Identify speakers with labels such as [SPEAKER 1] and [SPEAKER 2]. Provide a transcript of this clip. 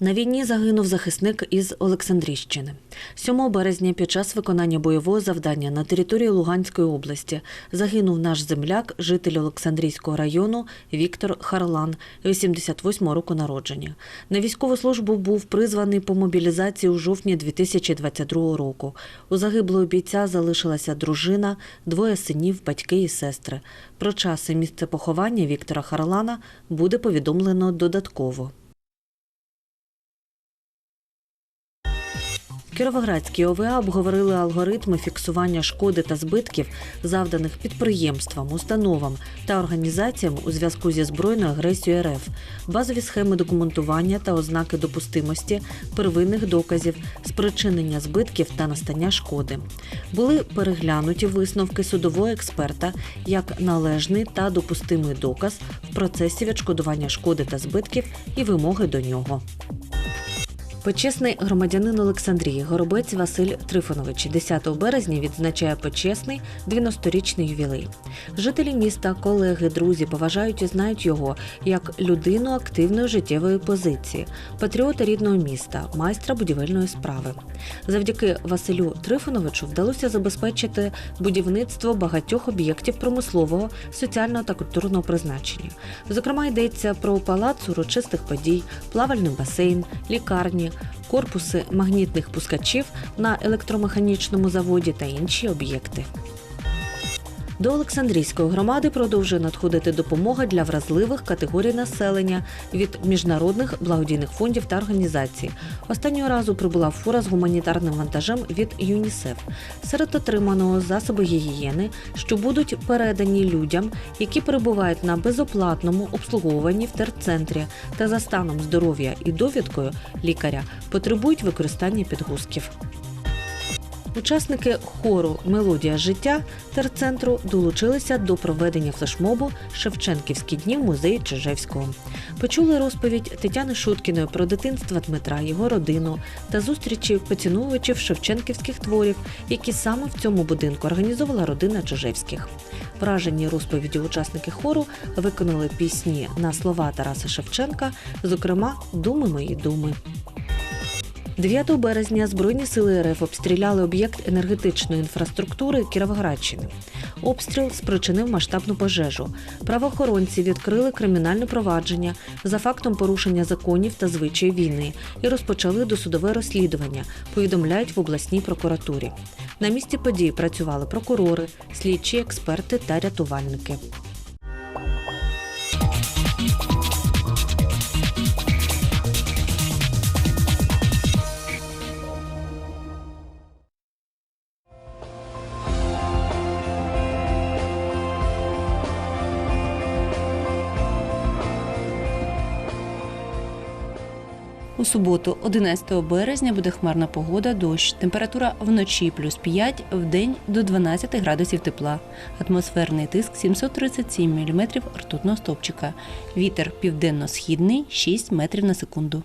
[SPEAKER 1] На війні загинув захисник із Олександрійщини. 7 березня під час виконання бойового завдання на території Луганської області загинув наш земляк, житель Олександрійського району Віктор Харлан, 88 року народження. На військову службу був призваний по мобілізації у жовтні 2022 року. У загиблого бійця залишилася дружина, двоє синів, батьки і сестри. Про час і місце поховання Віктора Харлана буде повідомлено додатково. Кіровоградські ОВА обговорили алгоритми фіксування шкоди та збитків, завданих підприємствам, установам та організаціям у зв'язку зі збройною агресією РФ, базові схеми документування та ознаки допустимості, первинних доказів, спричинення збитків та настання шкоди. Були переглянуті висновки судового експерта як належний та допустимий доказ в процесі відшкодування шкоди та збитків і вимоги до нього. Почесний громадянин Олександрії Горобець Василь Трифонович 10 березня відзначає почесний 90-річний ювілей. Жителі міста, колеги, друзі поважають і знають його як людину активної життєвої позиції, патріота рідного міста, майстра будівельної справи. Завдяки Василю Трифоновичу вдалося забезпечити будівництво багатьох об'єктів промислового, соціального та культурного призначення. Зокрема, йдеться про палац урочистих подій, плавальний басейн, лікарні, корпуси магнітних пускачів на електромеханічному заводі та інші об'єкти. До Олександрійської громади продовжує надходити допомога для вразливих категорій населення від міжнародних благодійних фондів та організацій. Останнього разу прибула фура з гуманітарним вантажем від ЮНІСЕФ. Серед отриманого засоби гігієни, що будуть передані людям, які перебувають на безоплатному обслуговуванні в терцентрі та за станом здоров'я і довідкою лікаря потребують використання підгузків. Учасники хору Мелодія життя терцентру долучилися до проведення флешмобу Шевченківські дні в музеї Чижевського. Почули розповідь Тетяни Шуткіної про дитинство Дмитра, його родину та зустрічі поціновувачів шевченківських творів, які саме в цьому будинку організовувала родина Чижевських. Вражені розповіді учасники хору виконали пісні на слова Тараса Шевченка, зокрема Думи мої думи. 9 березня Збройні сили РФ обстріляли об'єкт енергетичної інфраструктури Кіровоградщини. Обстріл спричинив масштабну пожежу. Правоохоронці відкрили кримінальне провадження за фактом порушення законів та звичаїв війни і розпочали досудове розслідування. Повідомляють в обласній прокуратурі. На місці події працювали прокурори, слідчі, експерти та рятувальники.
[SPEAKER 2] У суботу, 11 березня, буде хмарна погода, дощ. Температура вночі плюс 5, в день до 12 градусів тепла. Атмосферний тиск 737 мм ртутного стовпчика. Вітер південно-східний 6 метрів на секунду.